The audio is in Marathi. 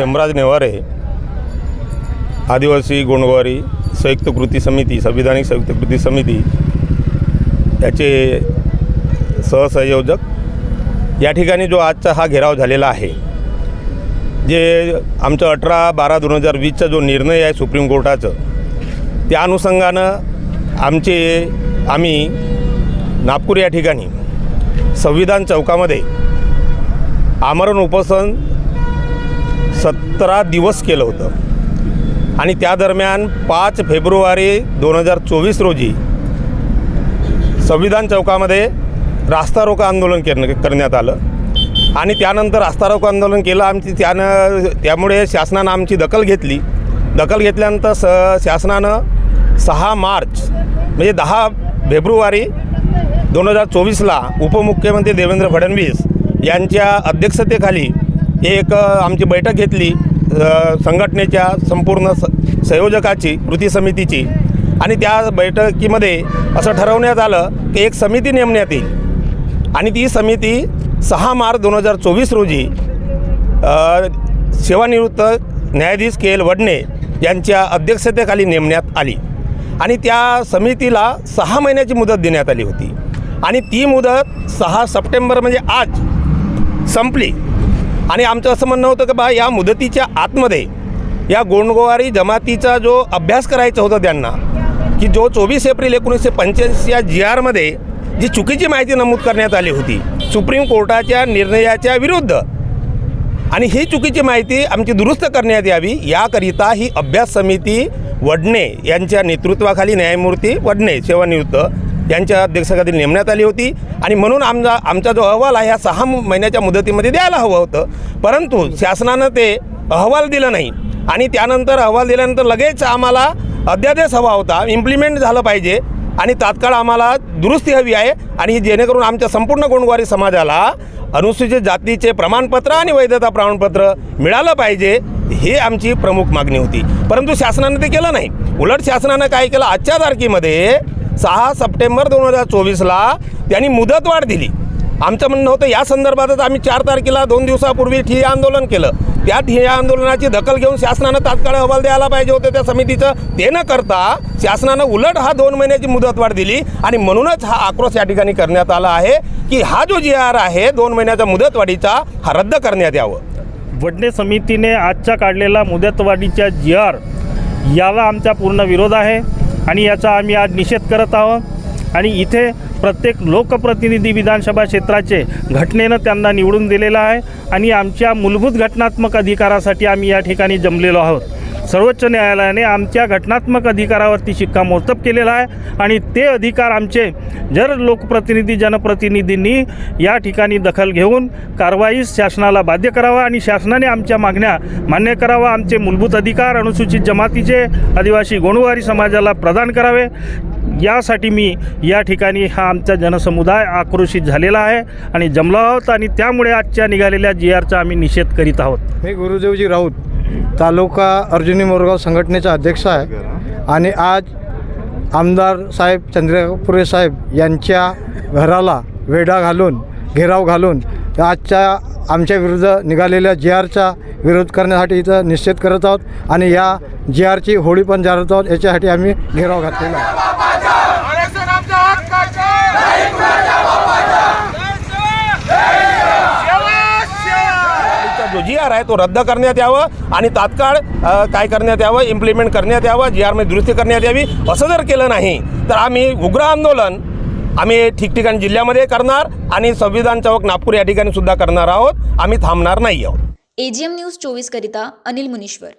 हेमराज नेवारे आदिवासी गोंडवारी संयुक्त कृती समिती संविधानिक संयुक्त कृती समिती याचे सहसंयोजक या ठिकाणी जो आजचा हा घेराव झालेला आहे जे आमचं अठरा बारा दोन हजार वीसचा जो निर्णय आहे सुप्रीम कोर्टाचं त्या अनुषंगानं आमचे आम्ही नागपूर या ठिकाणी संविधान चौकामध्ये आमरण उपोषण सतरा दिवस केलं होतं. आणि त्या दरम्यान पाच फेब्रुवारी दोन हजार चोवीस रोजी संविधान चौकामध्ये रास्ता रोको आंदोलन करणं करण्यात आलं. आणि त्यानंतर रास्ता रोको आंदोलन केलं आमची त्यानं त्यामुळे शासनानं आमची दखल घेतली. दखल घेतल्यानंतर स शासनानं सहा मार्च म्हणजे दहा फेब्रुवारी दोन हजार चोवीसला उपमुख्यमंत्री देवेंद्र फडणवीस यांच्या अध्यक्षतेखाली एक आमची बैठक घेतली संघटनेच्या संपूर्ण स संयोजकाची कृती समितीची. आणि त्या बैठकीमध्ये असं ठरवण्यात आलं की एक समिती नेमण्यात येईल. आणि ती समिती सहा मार्च दोन हजार चोवीस रोजी सेवानिवृत्त न्यायाधीश के एल वडणे यांच्या अध्यक्षतेखाली नेमण्यात आली. आणि त्या समितीला सहा महिन्याची मुदत देण्यात आली होती. आणि ती मुदत सहा सप्टेंबर म्हणजे आज संपली. आणि आमचं असं म्हणणं होतं की बा या मुदतीच्या आतमध्ये या गोंडगोवारी जमातीचा जो अभ्यास करायचा होता त्यांना की जो चोवीस एप्रिल एकोणीसशे पंच्याऐंशी या जी आरमध्ये जी चुकीची माहिती नमूद करण्यात आली होती सुप्रीम कोर्टाच्या निर्णयाच्या विरुद्ध. आणि ही चुकीची माहिती आमची दुरुस्त करण्यात यावी याकरिता ही अभ्यास समिती वडणे यांच्या नेतृत्वाखाली न्यायमूर्ती वडणे सेवानिवृत्त यांच्या अध्यक्षतेखाली नेमण्यात आली होती. आणि म्हणून आमचा आमचा जो अहवाल आहे हा सहा महिन्याच्या मुदतीमध्ये द्यायला हवं होतं. परंतु शासनानं ते अहवाल दिलं नाही. आणि त्यानंतर अहवाल दिल्यानंतर लगेच आम्हाला अध्यादेश हवा होता. इम्प्लिमेंट झालं पाहिजे. आणि तात्काळ आम्हाला दुरुस्ती हवी आहे. आणि जेणेकरून आमच्या संपूर्ण गोंडवारी समाजाला अनुसूचित जातीचे प्रमाणपत्र आणि वैधता प्रमाणपत्र मिळालं पाहिजे हे आमची प्रमुख मागणी होती. परंतु शासनानं ते केलं नाही. उलट शासनानं काय केलं? आजच्या तारखेमध्ये सहा सप्टेंबर दोन हजार चोवीसला त्यांनी मुदतवाढ दिली. आमचं म्हणणं होतं या संदर्भातच आम्ही चार तारखेला दोन दिवसापूर्वी ठिय्या आंदोलन केलं. त्या ठिय्या आंदोलनाची दखल घेऊन शासनानं तात्काळ अहवाल द्यायला पाहिजे होते त्या समितीचं. ते न करता शासनानं उलट हा दोन महिन्याची मुदतवाढ दिली आणि म्हणूनच हा आक्रोश या ठिकाणी करण्यात आला आहे की हा जो जी आर आहे दोन महिन्याचा मुदतवाढीचा हा रद्द करण्यात यावं. वडणे समितीने आजच्या काढलेला मुदतवाढीच्या जी आर याला आमचा पूर्ण विरोध आहे. आणि याचा आम्ही आज निषेध करत आहोत. आणि इथे प्रत्येक लोकप्रतिनिधी विधानसभा क्षेत्राचे घटनेनं त्यांना निवडून दिलेलं आहे. आणि आमच्या मूलभूत घटनात्मक अधिकारासाठी आम्ही या ठिकाणी जमलेलो आहोत. सर्वोच्च न्यायालयाने आमच्या घटनात्मक अधिकारावरती शिक्कामोर्तब केलेला आहे आणि ते अधिकार आमचे जर लोकप्रतिनिधी जनप्रतिनिधींनी या ठिकाणी दखल घेऊन कारवाईस शासनाला बाध्य करावा आणि शासनाने आमच्या मागण्या मान्य करावा आमचे मूलभूत अधिकार अनुसूचित जमातीचे आदिवासी गोंडवारी समाजाला प्रदान करावे यासाठी मी या ठिकाणी हा आमचा जनसमुदाय आक्रोशित झालेला आहे आणि जमला आहोत आणि त्यामुळे आजच्या निघालेल्या जी आरचा आम्ही निषेध करीत आहोत. हे गुरुदेवजी राऊत तालुका अर्जुनी मोरगाव संघटनेचा अध्यक्ष आहे. आणि आज आमदार साहेब चंद्रपुरे साहेब यांच्या घराला वेढा घालून घेराव घालून आजच्या आमच्या विरुद्ध निघालेल्या जी आरचा विरोध करण्यासाठी इथं निश्चित करत आहोत. आणि या जी आरची होळी पण जाळत आहोत. याच्यासाठी आम्ही घेराव घातलेला आहे. जो जी आर आहे तो रद्द करण्यात यावं आणि तात्काळ काय करण्यात यावं इम्प्लिमेंट करण्यात यावं जी आरमध्ये दुरुस्ती करण्यात यावी असं जर केलं नाही तर आम्ही उग्र आंदोलन आम्ही ठिकठिकाणी जिल्ह्यामध्ये करणार आणि संविधान चौक नागपूर या ठिकाणी सुद्धा करणार आहोत. आम्ही थांबणार नाही आहोत. एजीएम न्यूज चोवीस करिता अनिल मुनीश्वर.